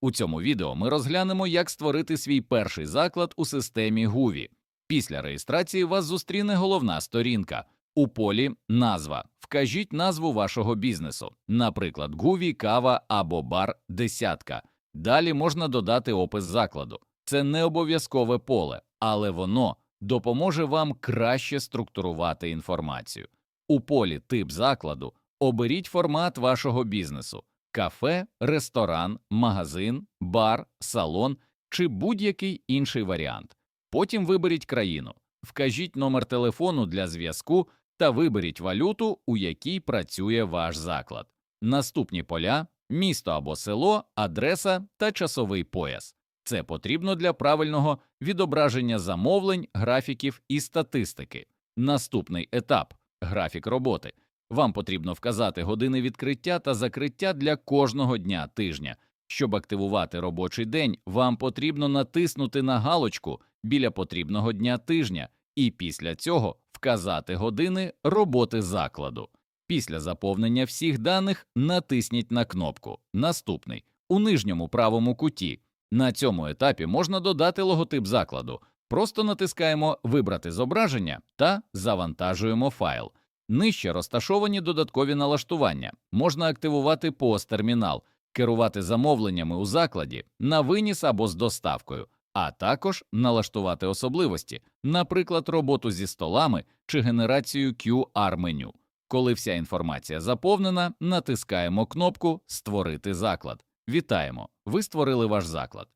У цьому відео ми розглянемо, як створити свій перший заклад у системі Гуві. Після реєстрації вас зустріне головна сторінка. У полі назва. Вкажіть назву вашого бізнесу, наприклад, Гуві, кава або бар десятка. Далі можна додати опис закладу. Це не обов'язкове поле, але воно допоможе вам краще структурувати інформацію. У полі тип закладу оберіть формат вашого бізнесу кафе, ресторан, магазин, бар, салон чи будь-який інший варіант. Потім виберіть країну, вкажіть номер телефону для зв'язку та виберіть валюту, у якій працює ваш заклад. Наступні поля місто або село, адреса та часовий пояс. Це потрібно для правильного відображення замовлень, графіків і статистики. Наступний етап графік роботи. Вам потрібно вказати години відкриття та закриття для кожного дня тижня. Щоб активувати робочий день, вам потрібно натиснути на галочку біля потрібного дня тижня і після цього вказати години роботи закладу. Після заповнення всіх даних натисніть на кнопку Наступний у нижньому правому куті. На цьому етапі можна додати логотип закладу. Просто натискаємо Вибрати зображення та завантажуємо файл. Нижче розташовані додаткові налаштування. Можна активувати POS-термінал, керувати замовленнями у закладі на виніс або з доставкою, а також налаштувати особливості, наприклад, роботу зі столами чи генерацію QR-меню. Коли вся інформація заповнена, натискаємо кнопку Створити заклад. Вітаємо! Ви створили ваш заклад.